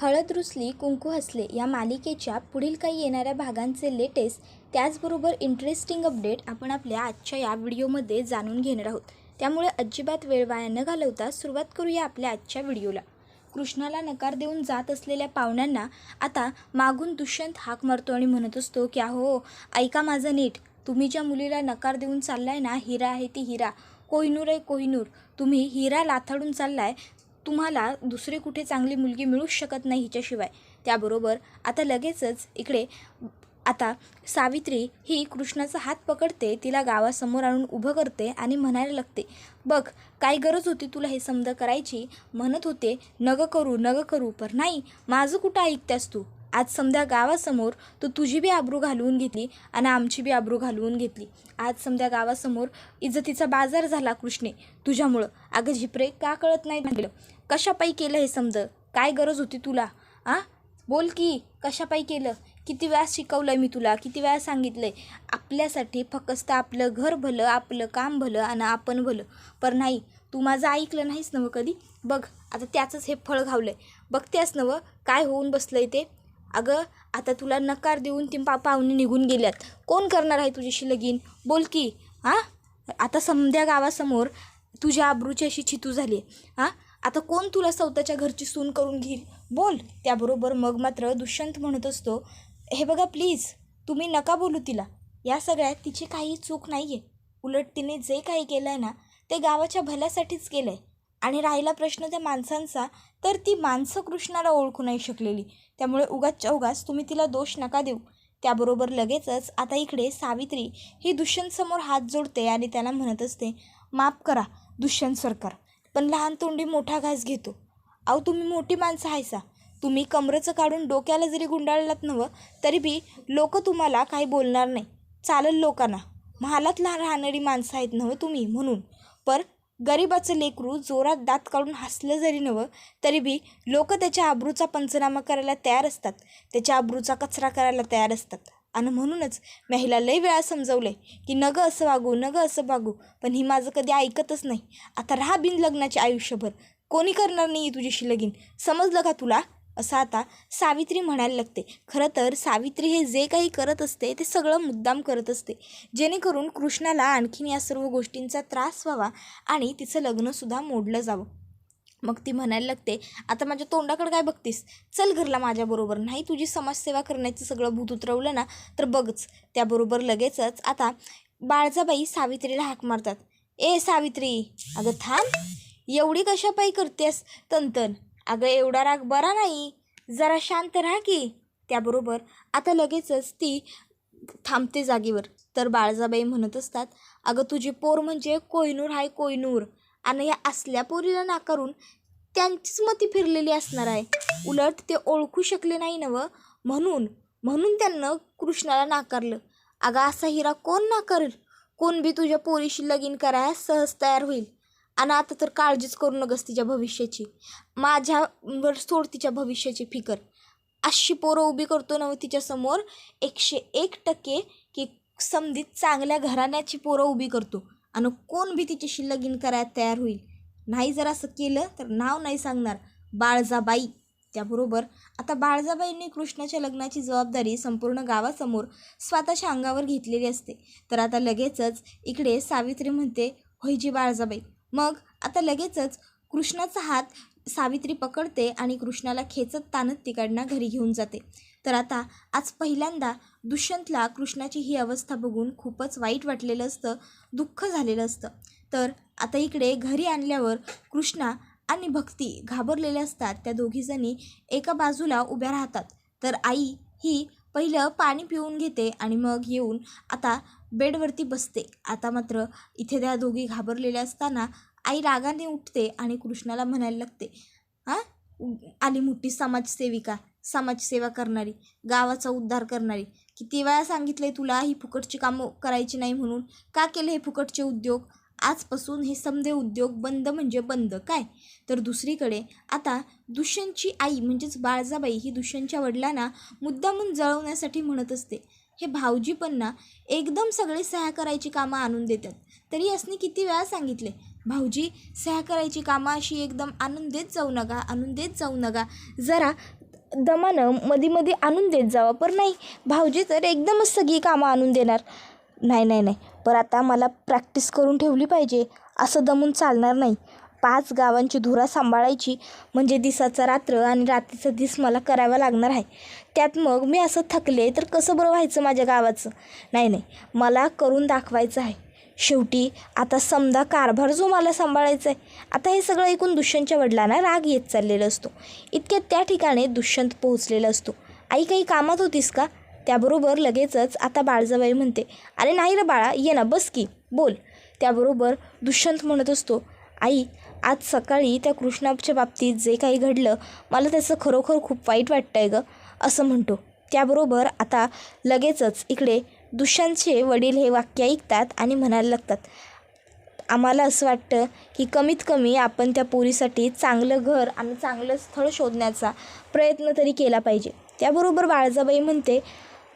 हळद रुसली कुंकू हसले या मालिकेच्या पुढील काही येणाऱ्या भागांचे लेटेस्ट त्याचबरोबर इंटरेस्टिंग अपडेट आपण आपल्या आजच्या या व्हिडिओमध्ये जाणून घेणार आहोत. त्यामुळे अजिबात वेळ वाया न घालवता सुरुवात करूया आपल्या आजच्या व्हिडिओला. कृष्णाला नकार देऊन जात असलेल्या पाहुण्यांना आता मागून दुष्यंत हाक मारतो आणि म्हणत असतो की अहो ऐका माझं नीट. तुम्ही ज्या मुलीला नकार देऊन चाललाय ना हिरा आहे ती हिरा. कोहिनूर आहे कोहिनूर. तुम्ही हिरा लाथाडून चाललाय तुम्हाला दुसरी कुठे चांगली मुलगी मिळूच शकत नाही हिच्याशिवाय. त्याबरोबर आता लगेचच इकडे आता सावित्री ही कृष्णाचा हात पकडते तिला गावासमोर आणून उभं करते आणि म्हणायला लागते बघ काय गरज होती तुला हे समज करायची? म्हणत होते नग करू नग करू पर नाही माझं कुठं ऐकत्यास तू? आज समध्या गावासमोर तू तुझी बी आबरू घालवून घेतली आणि आमची बी आबरू घालवून घेतली. आज समध्या गावासमोर इज्जतीचा बाजार झाला कृष्णे. तुझ्यामुळं. अगं झिपरे का कळत नाही म्हटलं कशापायी केलं हे समज? काय गरज होती तुला? आ? बोल की कशापायी केलं? किती वेळा शिकवलं मी तुला? किती वेळा सांगितलं आहे आपल्यासाठी फक्त आपलं घर भलं आपलं काम भलं आणि आपण भलं. पर नाही तू माझं ऐकलं नाहीस नवं कधी? बघ आता त्याचंच हे फळ घावलं आहे बघतेस नवं काय होऊन बसलं आहे ते? अगं आता तुला नकार देऊन ती पा पाहुणे निघून गेल्यात. कोण करणार आहे तुझ्याशी लगीन? बोल की हां? आता समध्या गावासमोर तुझ्या आबरूची अशी चितू झाली आहे. हां? आता कोण तुला स्वतःच्या घरची सून करून घेईल? बोल. त्याबरोबर मग मात्र दुष्यंत म्हणत असतो हे बघा प्लीज तुम्ही नका बोलू तिला. या सगळ्यात तिची काही चूक नाही आहे उलट तिने जे काही केलं आहे ना ते गावाच्या भल्यासाठीच केलं आहे आणि राहिला प्रश्न त्या माणसांचा तर ती माणसं कृष्णाला ओळखू नाही शकलेली. त्यामुळे उगाचच्या उगाच तुम्ही तिला दोष नका देऊ. त्याबरोबर लगेचच आता इकडे सावित्री ही दुष्यंतसमोर हात जोडते आणि त्याला म्हणत असते माफ करा दुष्यंत सरकार पण लहान तोंडी मोठा घास घेतो. अहो तुम्ही मोठी माणसं आहेसा तुम्ही कमरेचं काढून डोक्याला जरी गुंडाळलात नवं तरी बी लोक तुम्हाला काही बोलणार नाही. चालेल लोकांना. महालात लहान राहणारी माणसं आहेत नवं तुम्ही म्हणून. पर गरिबाचं लेकरू जोरात दात काढून हसलं जरी नवं तरी बी लोक त्याच्या आब्रूचा पंचनामा करायला तयार असतात. त्याच्या आब्रूचा कचरा करायला तयार असतात. आणि म्हणूनच मी हिला लई वेळा समजवलं आहे की नगं असं वागू नगं असं वागू पण ही माझं कधी ऐकतच नाही. आता राहा बिन लग्नाचे आयुष्यभर. कोणी करणार नाही तुझ्याशी लगीन? समजलं का तुला? असं आता सावित्री म्हणायला लागते. खरं तर सावित्री हे जे काही करत असते ते सगळं मुद्दाम करत असते. जेणेकरून कृष्णाला आणखीन या सर्व गोष्टींचा त्रास व्हावा आणि तिचं लग्नसुद्धा मोडलं जावं. मग ती म्हणायला लागते आता माझ्या तोंडाकडे काय बघतीस? चल घरला माझ्याबरोबर नाही तुझी समाजसेवा करण्याचं सगळं भूत उतरवलं ना तर बघच त्याबरोबर लगेचच आता बाळजाबाई सावित्रीला हाक मारतात. ए सावित्री अगं थांब. एवढी कशापायी करतेस? तंतन अगं एवढा राग बरा नाही. जरा शांत राहा की. त्याबरोबर आता लगेचच ती थांबते जागेवर. तर बाळजाबाई म्हणत असतात अगं तुझी पोर म्हणजे कोयनूर हाय कोहिनूर. आणि या असल्या पोरीला नाकारून त्यांचीच मती फिरलेली असणार आहे. उलट ते ओळखू शकले नाही नवं. म्हणून म्हणून त्यांना कृष्णाला नाकारलं. अगं असा हिरा कोण नाकारेल? कोण बी तुझ्या पोरीशी लगीन करायला सहज तयार होईल. आणि आता तर काळजीच करू नकस तिच्या भविष्याची. माझ्यावर सोड तिच्या भविष्याची फिकर. अशी पोरं उभी करतो ना तिच्यासमोर एकशे एक टक्के की समधीत चांगल्या घराण्याची पोरं उभी करतो. आणि कोण बी तिच्याशी लगीन करायला तयार होईल. नाही जर असं केलं तर नाव नाही सांगणार. बाळजाबाई. त्याबरोबर आता बाळजाबाईंनी कृष्णाच्या लग्नाची जबाबदारी संपूर्ण गावासमोर स्वतःच्या अंगावर घेतलेली असते. तर आता लगेचच इकडे सावित्री म्हणते होयजी बाळजाबाई मग आता लगेचच कृष्णाचा हात सावित्री पकडते आणि कृष्णाला खेचत ताणत तिकडनं घरी घेऊन जाते. तर आता आज पहिल्यांदा दुष्यंतला कृष्णाची ही अवस्था बघून खूपच वाईट वाटलेलं असतं दुःख झालेलं असतं. तर आता इकडे घरी आणल्यावर कृष्णा आणि भक्ती घाबरलेल्या असतात. त्या दोघीजणी एका बाजूला उभ्या राहतात. तर आई ही पहिलं पाणी पिऊन घेते आणि मग येऊन आता बेडवरती बसते. आता मात्र इथे त्या दोघी घाबरलेल्या असताना आई रागाने उठते आणि कृष्णाला म्हणायला लागते हां? आली मोठी समाजसेविका समाजसेवा करणारी गावाचा उद्धार करणारी. किती वेळा सांगितले तुला ही फुकटची कामं करायची नाही म्हणून? का केले हे फुकटचे उद्योग? आजपासून हे समदे उद्योग बंद म्हणजे बंद. काय? तर दुसरीकडे आता दुष्यंतची आई म्हणजेच बाळजाबाई ही दुष्यंतच्या वडिलांना मुद्दामून जळवण्यासाठी म्हणत असते. हे भाऊजी पण ना एकदम सगळे सह्या करायची कामं आणून देतात. तरी यासनी किती वेळा सांगितले भाऊजी सह्या करायची कामं अशी एकदम आणून देत जाऊ नका आणून देत जाऊ नका. जरा दमानं मध्ये मध्ये आणून देत जावं. पण नाही भाऊजी तर एकदमच सगळी कामं आणून देणार. नाही नाही नाही. पर आता मला प्रॅक्टिस करून ठेवली पाहिजे असं दमून चालणार नाही. पाच गावांची धुरा सांभाळायची म्हणजे दिसाचा रात्र आणि रात्रीचा दिस मला करावा लागणार आहे. त्यात मग मी असं थकले तर कसं बरं व्हायचं माझ्या गावाचं? नाही नाही. मला करून दाखवायचं आहे. शेवटी आता समजा कारभार जो मला सांभाळायचा आहे आता हे सगळं ऐकून दुष्यंतच्या वडिलांना राग येत चाललेला असतो. इतक्यात त्या ठिकाणी दुष्यंत पोहोचलेला असतो. आई काही कामात होतीस का? त्याबरोबर लगेचच आता बाळजाबाई म्हणते अरे नाही रे बाळा ये ना बस की बोल. त्याबरोबर दुष्यंत म्हणत असतो आई आज सकाळी त्या कृष्णाच्या बाबतीत जे काही घडलं मला त्याचं खरोखर खूप वाईट वाटतं आहे गं असं म्हणतो. त्याबरोबर आता लगेचच इकडे दुष्यांचे वडील हे वाक्य ऐकतात आणि म्हणायला लागतात आम्हाला असं वाटतं की कमीत कमी आपण त्या पोरीसाठी चांगलं घर आणि चांगलं स्थळ शोधण्याचा प्रयत्न तरी केला पाहिजे. त्याबरोबर बाळजाबाई म्हणते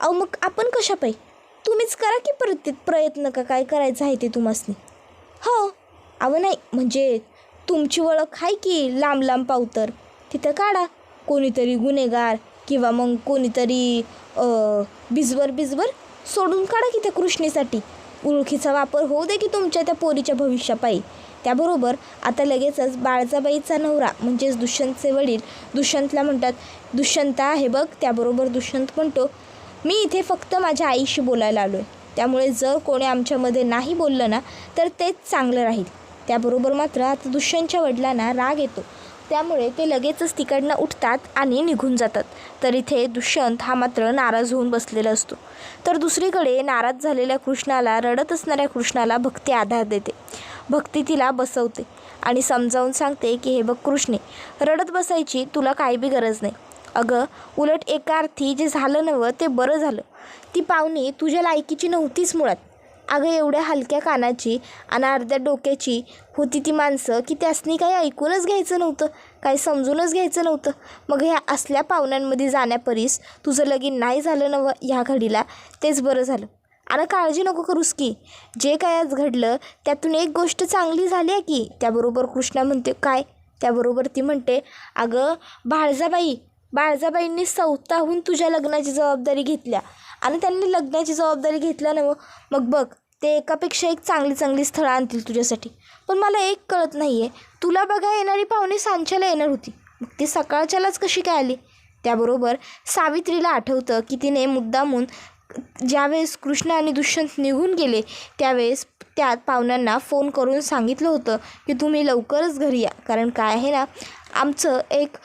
अहो मग आपण कशा पाहिजे तुम्हीच करा की परत प्रयत्न का काय करायचं आहे ते तुम्हासनी? हो. अहो नाही म्हणजे तुमची ओळख आहे की लांब लांब पावतर? तिथं काढा. कोणीतरी गुन्हेगार किंवा मग कोणीतरी बिजवर बिजवर सोडून काढा की त्या कृष्णीसाठी. ओळखीचा वापर होऊ दे की तुमच्या त्या पोरीच्या भविष्यापायी. त्याबरोबर आता लगेचच बाळजाबाईचा नवरा म्हणजेच दुष्यंतचे वडील दुष्यंतला म्हणतात दुष्यंत आहे बघ त्याबरोबर दुष्यंत म्हणतो मी इथे फक्त माझ्या आईशी बोलायला आलो आहे त्यामुळे जर कोणी आमच्यामध्ये नाही बोललं ना तर तेच चांगलं राहील. त्याबरोबर मात्र आता दुष्यंतच्या वडिलांना राग येतो. त्यामुळे ते लगेचच तिकडनं उठतात आणि निघून जातात. तर इथे दुष्यंत हा मात्र नाराज होऊन बसलेला असतो. तर दुसरीकडे नाराज झालेल्या कृष्णाला रडत असणाऱ्या कृष्णाला भक्ती आधार देते. भक्ती तिला बसवते आणि समजावून सांगते की हे बघ कृष्णे रडत बसायची तुला काही बी गरज नाही. अगं उलट एका अर्थी जे झालं नवं ते बरं झालं. ती पाहुणी तुझ्या लायकीची नव्हतीच मुळात. अगं एवढ्या हलक्या कानाची आणि अर्ध्या डोक्याची होती ती माणसं की त्यासनी काही ऐकूनच घ्यायचं नव्हतं काही समजूनच घ्यायचं नव्हतं. मग ह्या असल्या पाहुण्यांमध्ये जाण्यापरीस तुझं लगीन नाही झालं नवं ह्या घडीला तेच बरं झालं. आणि काळजी नको करूस की. जे काय आज घडलं त्यातून एक गोष्ट चांगली झाली आहे की? त्याबरोबर कृष्णा म्हणते काय? त्याबरोबर ती म्हणते अगं बाळजाबाई बाळजाबाईंनी स्वतःहून तुझ्या लग्नाची जबाबदारी घेतल्या. आणि त्यांनी लग्नाची जबाबदारी घेतल्या ना मग बघ ते एकापेक्षा एक चांगली चांगली स्थळं आणतील तुझ्यासाठी. पण मला एक कळत नाही आहे तुला बघा येणारी पाहुणे सांच्याला येणार होती. मग ती सकाळच्यालाच कशी काय आली? त्याबरोबर सावित्रीला आठवतं की तिने मुद्दामून ज्यावेळेस कृष्ण आणि दुष्यंत निघून गेले त्यावेळेस त्या पाहुण्यांना फोन करून सांगितलं होतं की तुम्ही लवकरच घरी या. कारण काय आहे ना आमचं एक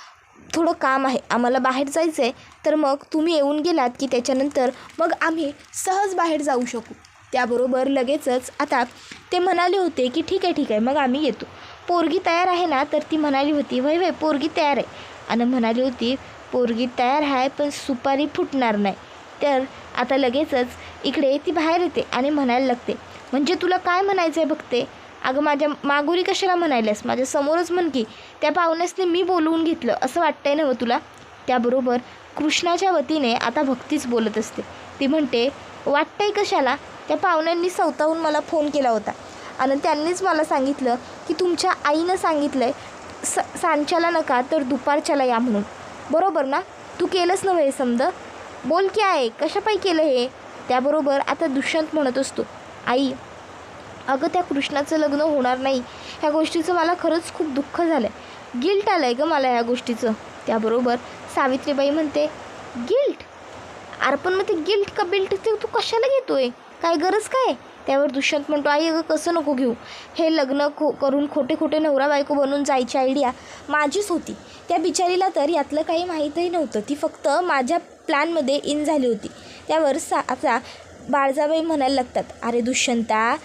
थोडं काम आहे. आम्हाला बाहेर जायचं आहे तर मग तुम्ही येऊन गेलात की त्याच्यानंतर मग आम्ही सहज बाहेर जाऊ शकू. त्याबरोबर लगेचच आता ते म्हणाले होते की ठीक आहे ठीक आहे मग आम्ही येतो. पोरगी तयार आहे ना तर ती म्हणाली होती वय वय पोरगी तयार आहे. आणि म्हणाली होती पोरगी तयार आहे पण सुपारी फुटणार नाही. तर आता लगेचच इकडे ती बाहेर येते आणि म्हणायला लागते म्हणजे तुला काय म्हणायचं आहे बघते अगं माझ्या मागुरी कशाला म्हणायलास माझ्या समोरच म्हण की त्या पाहुण्यासने मी बोलवून घेतलं. असं वाटतंय ना तुला? त्याबरोबर कृष्णाच्या वतीने आता भक्तीच बोलत असते. ती म्हणते वाटतंय कशाला? त्या पाहुण्यांनी स्वतःहून मला फोन केला होता. आणि त्यांनीच मला सांगितलं की तुमच्या आईनं सांगितलं आहे स सांच्याला नका तर दुपारच्याला या म्हणून. बरोबर ना? तू केलंच नव्हे हे समज? बोल की आहे कशापाई केलं हे? त्याबरोबर आता दुष्यंत म्हणत असतो आई अगं त्या कृष्णाचं लग्न होणार नाही. ह्या गोष्टीचं मला खरंच खूप दुःख झालं आहे गिल्ट आलं आहे गं मला ह्या गोष्टीचं. त्याबरोबर सावित्रीबाई म्हणते गिल्ट अरे मग ते गिल्ट का बिल्ट ते तू कशाला घेतो आहे काय गरज काय? त्यावर दुष्यंत म्हणतो आई अगं कसं नको घेऊ? हे लग्न खो करून खोटे खोटे नवरा बायको बनून जायची आयडिया माझीच होती. त्या बिचारीला तर यातलं काही माहीतही नव्हतं. ती फक्त माझ्या प्लॅनमध्ये इन झाली होती. त्यावर सा आता बाळजाबाई म्हणायला लागतात अरे दुष्यंता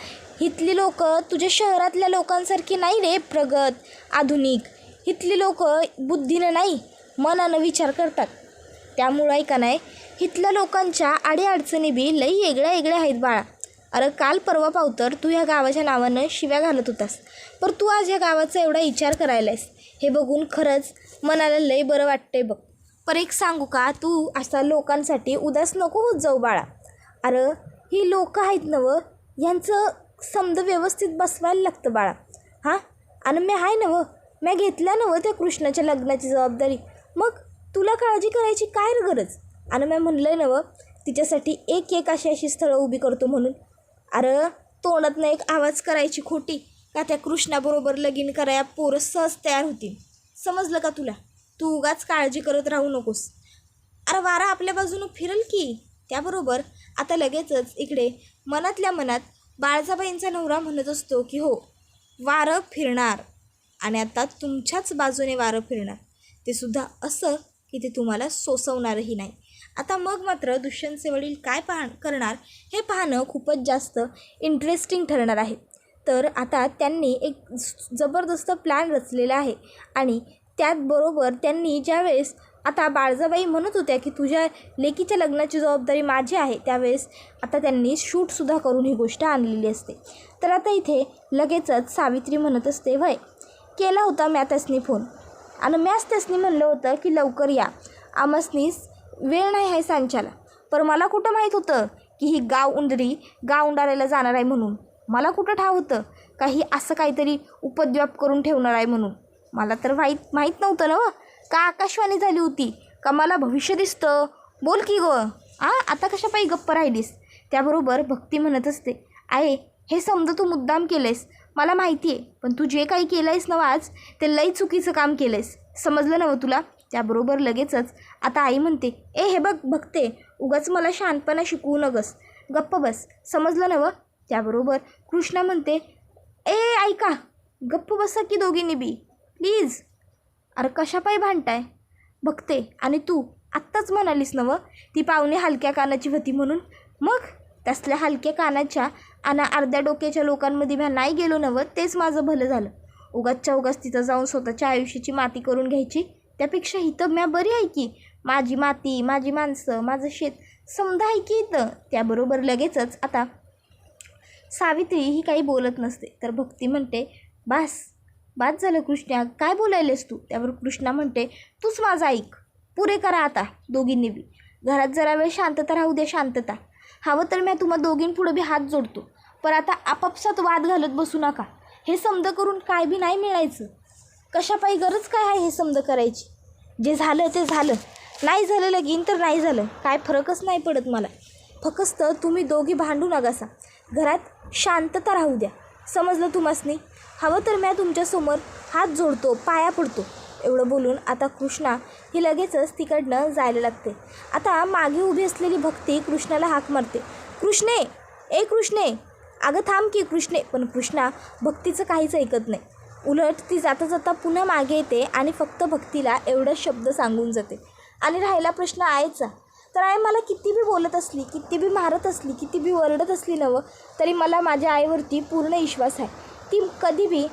इथली लोक तुझ्या शहरातल्या लोकांसारखी नाही रे प्रगत आधुनिक. इथली लोक बुद्धीनं नाही मनानं विचार करतात. त्यामुळं ऐका नाही इथल्या लोकांच्या आडीअडचणी बी लई वेगळ्या वेगळ्या आहेत बाळा. अरे काल परवा पावतर तू ह्या गावाच्या नावानं शिव्या घालत होतास. पर तू आज या गावाचा एवढा विचार करायलायस. हे बघून खरंच मनाला लई बरं वाटतंय बघ. पर एक सांगू का तू असा लोकांसाठी उदास नको होत जाऊ बाळा. अरे ही लोकं आहेत नवं यांचं समज व्यवस्थित बसवायला लागतं बाळा. हां? आणि मी आहे नवं मी घेतल्या नवं त्या कृष्णाच्या लग्नाची जबाबदारी. मग तुला काळजी करायची काय गरज? आणि मी म्हणलं आहे नं व तिच्यासाठी एक एक अशी अशी स्थळं उभी करतो म्हणून. अरे तोंडातनं एक आवाज करायची खोटी. का त्या कृष्णाबरोबर लगीन कराया पोरं सहज तयार होतील? समजलं का तुला? तू उगाच काळजी करत राहू नकोस. अरे वारा आपल्या बाजूनं फिरल की. त्याबरोबर आता लगेचच इकडे मनातल्या मनात बाळजाबाईंचा नवरा म्हणत असतो की हो वारं फिरणार आणि आता तुमच्याच बाजूने वारं फिरणार. ते सुद्धा असं की ते तुम्हाला सोसवणारही नाही. आता मग मात्र दुष्यंतचे वडील काय पाह करणार हे पाहणं खूपच जास्त इंटरेस्टिंग ठरणार आहे. तर आता त्यांनी एक जबरदस्त प्लॅन रचलेला आहे आणि त्याचबरोबर त्यांनी ज्यावेळेस आता बाळजाबाई म्हणत होत्या की तुझ्या लेकीच्या लग्नाची जबाबदारी माझी आहे. त्यावेळेस आता त्यांनी शूटसुद्धा करून ही गोष्ट आणलेली असते. तर आता इथे लगेचच सावित्री म्हणत असते वय केला होता म्या त्यासनी फोन. आणि मॅच त्यासनी म्हणलं होतं की लवकर या. आमसनीस वेळ नाही आहे सांच्याला. पर मला कुठं माहीत होतं की ही गाव उंदरी गाव उंडारायला जाणार आहे म्हणून? मला कुठं ठाव होतं का ही असं काहीतरी उपद्व्याप करून ठेवणार आहे म्हणून? मला तर माहीत माहीत नव्हतं ना व. का आकाशवाणी झाली होती? का मला भविष्य दिसतं? बोल की गं. आ आता कशापायी गप्प राहिलीस? त्याबरोबर भक्ती म्हणत असते. आहे हे समजा तू मुद्दाम केलंयस. मला माहिती आहे पण तू जे काही केलं आहेस ना आज ते लई चुकीचं काम केलं आहेस समजलं ना तुला? त्याबरोबर लगेचच आता आई म्हणते ए हे बघ बघते उगाच मला शांतपणा शिकवू नगस. गप्प बस. समजलं ना त्याबरोबर कृष्णा म्हणते ए ऐका गप्प बसा की दोघींनी बी. प्लीज. अरे कशा पायी भांडताय? बघते. आणि तू आत्ताच म्हणालीस नवं ती पाहुणे हलक्या कानाची होती म्हणून. मग? तसल्या हलक्या कानाच्या आणि अर्ध्या डोक्याच्या लोकांमध्ये म्या नाही गेलो नवं तेच माझं भलं झालं. उगाचच्या उगाच तिथं जाऊन स्वतःच्या आयुष्याची माती करून घ्यायची. त्यापेक्षा इथं म्या बरी आहे की? माझी माती माझी माणसं माझं शेत समजा आहे की इथं? त्याबरोबर लगेचच आता सावित्री ही काही बोलत नसते. तर भक्ती म्हणते बास बाद झालं कृष्णा काय बोलायलेस तू? त्यावर कृष्णा म्हणते तूच माझं ऐक. पुरे करा आता दोघींनी बी. घरात जरा वेळ शांतता राहू दे शांतता. हवं तर मी तुम्हा दोघींपुढे बी हात जोडतो. पण आता आपापसात वाद घालत बसू नका. हे समज करून काय बी नाही मिळायचं. कशापायी गरज काय आहे हे समज करायची? जे झालं ते झालं. नाही झालं लगीन तर नाही झालं. काय फरकच नाही पडत मला. फकस्त तुम्ही दोघी भांडू नकासा घरात शांतता राहू द्या. समजलं तुम्हासनी? हवं तर मी तुमच्यासमोर हात जोडतो पाया पडतो. एवढं बोलून आता कृष्णा ही लगेचच तिकडनं जायला लागते. आता मागे उभी असलेली भक्ती कृष्णाला हाक मारते. कृष्णे! ए कृष्णे! अगं थांब की कृष्णे. पण कृष्णा भक्तीचं काहीच ऐकत नाही. उलट ती जाता जाता पुन्हा मागे येते आणि फक्त भक्तीला एवढं शब्द सांगून जाते. आणि राहिला प्रश्न आईचा तर आई मला किती बी बोलत असली किती बी मारत असली किती बी वरडत असली नवं तरी मला माझ्या आईवरती पूर्ण विश्वास आहे. ती कधीबी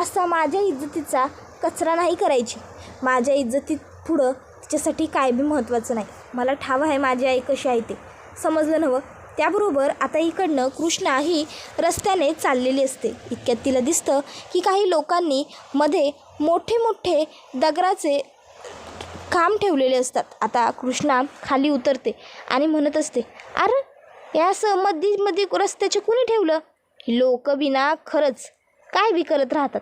असा माझ्या इज्जतीचा कचरा नाही करायची. माझ्या इज्जतीत पुढं तिच्यासाठी काय बी महत्त्वाचं नाही. मला ठाव आहे माझी आई कशी आहे ते. समजलं नवं त्याबरोबर आता इकडनं कृष्णा ही रस्त्याने चाललेली असते. इतक्यात तिला दिसतं की काही लोकांनी मध्ये मोठे मोठे दगडाचे काम ठेवलेले असतात. आता कृष्णा खाली उतरते आणि म्हणत असते अरे या असं मध्ये मध्ये रस्त्याचे कुणी ठेवलं? लोक बिना खरंच काय बी करत राहतात.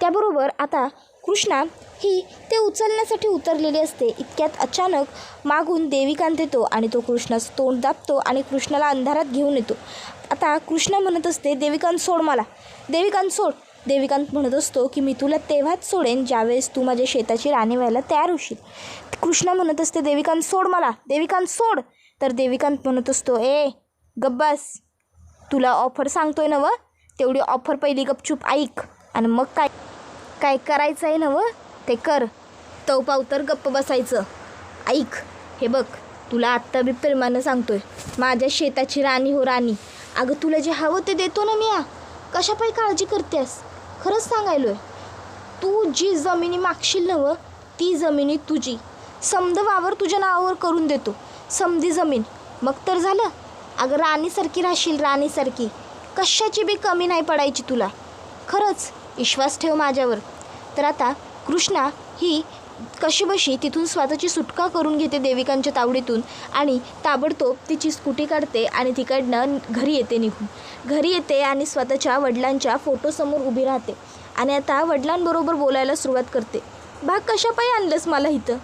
त्याबरोबर आता कृष्णा ही ते उचलण्यासाठी उतरलेली असते. इतक्यात अचानक मागून देविकांत येतो आणि तो कृष्णाचं तोंड दाबतो आणि कृष्णाला अंधारात घेऊन येतो. आता कृष्णा म्हणत असते देविकांत सोड मला. देविकांत सोड. देविकांत म्हणत असतो की मी तुला तेव्हाच सोडेन ज्यावेळेस तू माझ्या शेताची राणी व्हायला तयार होशील. कृष्णा म्हणत असते देविकांत सोड मला. देविकांत सोड. तर देविकांत म्हणत असतो ए गब्बास तुला ऑफर सांगतोय ना व? तेवढी ऑफर पहिली गपचूप ऐक. आणि मग काय काय करायचं आहे ना व ते कर. तव पावतर गप्प बसायचं. ऐक हे बघ तुला आत्ता बी प्रेमानं सांगतोय माझ्या शेताची राणी हो राणी. अगं तुला जे हवं ते देतो ना मी कशापायी काळजी करतेस? खरंच सांगायलोय. तू जी जमिनी मागशील नवं ती जमिनी तुझी. समद वावर तुझ्या नावावर करून देतो. समधी जमीन. मग तर झालं. अगं राणीसारखी राहशील राणीसारखी. कशाची बी कमी नाही पडायची तुला. खरंच विश्वास ठेव माझ्यावर. तर आता कृष्णा ही कशीबशी तिथून स्वतःची सुटका करून घेते देविकांच्या तावडीतून आणि ताबडतोब तिची स्कूटी काढते आणि तिकडनं घरी येते निघून. घरी येते आणि स्वतःच्या वडिलांच्या फोटोसमोर उभी राहते आणि आता वडिलांबरोबर बोलायला सुरुवात करते. भाग कशापायी आणलंस मला इथं?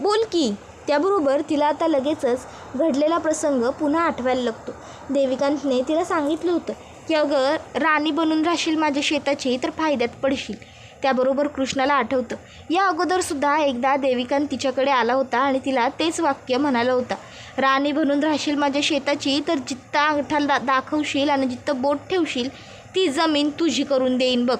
बोल की. त्याबरोबर तिला आता लगेचच घडलेला प्रसंग पुन्हा आठवायला लागतो. देविकांतने तिला सांगितलं होतं की अगं राणी बनून राहशील माझ्या शेताची तर फायद्यात पडशील. त्याबरोबर कृष्णाला आठवतं. या अगोदरसुद्धा एकदा देविकांत तिच्याकडे आला होता आणि तिला तेच वाक्य म्हणालं होता. राणी बनून राहशील माझ्या शेताची तर जित्ता अंगठा दा दाखवशील आणि जिथं बोट ठेवशील ती जमीन तुझी करून देईन बघ.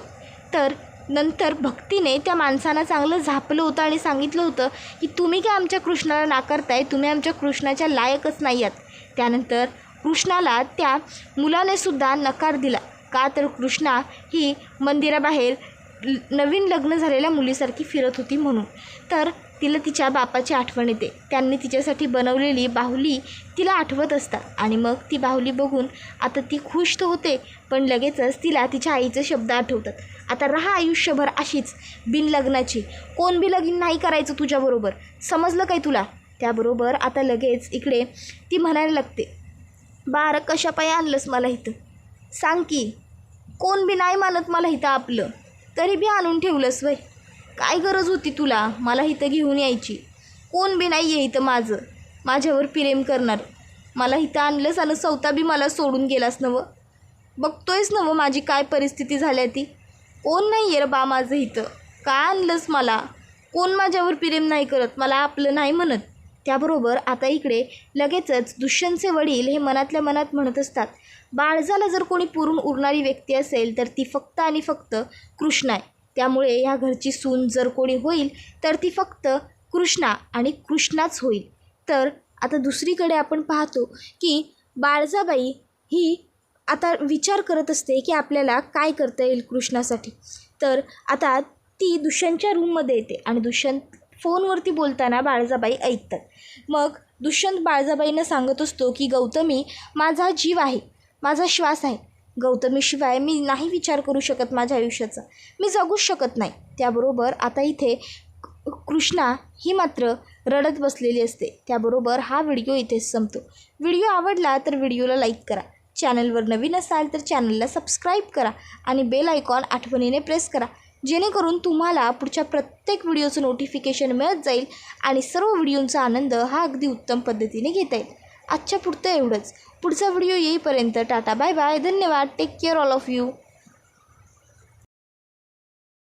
तर नंतर भक्तीने त्या माणसांना चांगलं झापलं होतं आणि सांगितलं होतं की तुम्ही काय आमच्या कृष्णाला नाकारताय? तुम्ही आमच्या कृष्णाच्या लायकच नाही आहात. त्यानंतर कृष्णाला त्या मुलाने सुद्धा नकार दिला. का तर कृष्णा ही मंदिराबाहेर नवीन लग्न झालेल्या मुलीसारखी फिरत होती म्हणून. तर तिला तिच्या बापाची आठवण येते. त्यांनी तिच्यासाठी बनवलेली बाहुली तिला आठवत असतात. आणि मग ती बाहुली बघून आता ती खुश तर होते पण लगेचच तिला तिच्या आईचे शब्द आठवतात. आता राहा आयुष्यभर अशीच बिनलग्नाची. कोण बी लगीन नाही करायचं तुझ्याबरोबर. समजलं काय तुला? त्याबरोबर आता लगेच इकडे ती म्हणायला लागते. बारं कशापायी आणलंस मला इथं? सांग की कोण बी नाही मानत मला इथं आपलं. तरी बी आणून ठेवलंस वय. काय गरज होती तुला मला इथं घेऊन यायची? कोण बी नाही आहे इथं माझं. माझ्यावर प्रेम करणार. मला इथं आणलंस आणि चौथा बी मला सोडून गेलास नवं. बघतोयस नवं माझी काय परिस्थिती झाल्या ती. कोण नाही आहे रे बा माझं इथं? काय आणलंस मला? कोण माझ्यावर प्रेम नाही करत? मला आपलं नाही म्हणत. त्याबरोबर आता इकडे लगेचच दुष्यंतचे वडील हे मनातल्या मनात म्हणत असतात बाळजाला जर कोणी पुरून उरणारी व्यक्ती असेल तर ती फक्त आणि फक्त कृष्णा आहे. त्यामुळे ह्या घरची सून जर कोणी होईल तर ती फक्त कृष्णा आणि कृष्णाच होईल. तर आता दुसरीकडे आपण पाहतो की बाळजाबाई ही आता विचार करत असते की आपल्याला काय करता येईल कृष्णासाठी. तर आता ती दुष्यंतच्या रूममध्ये येते आणि दुष्यंत फोनवरती बोलताना बाळजाबाई ऐकतात. मग दुष्यंत बाळजाबाईंना सांगत असतो की गौतमी माझा जीव आहे माझा श्वास आहे. गौतमीशिवाय मी नाही विचार करू शकत माझ्या आयुष्याचा. मी जगूच शकत नाही. त्याबरोबर आता इथे कृष्णा ही मात्र रडत बसलेली असते. त्याबरोबर हा व्हिडिओ इथेच संपतो. व्हिडिओ आवडला तर व्हिडिओला लाईक करा. चॅनलवर नवीन असाल तर चॅनलला सबस्क्राईब करा आणि बेल आयकॉन आठवणीने प्रेस करा. जेणेकरून तुम्हाला पुढच्या प्रत्येक व्हिडिओचं नोटिफिकेशन मिळत जाईल आणि सर्व व्हिडिओंचा आनंद हा अगदी उत्तम पद्धतीने घेता येईल. आजच्या पुढतं एवढंच. पुढचा व्हिडिओ येईपर्यंत टाटा बाय बाय धन्यवाद. Take care all of you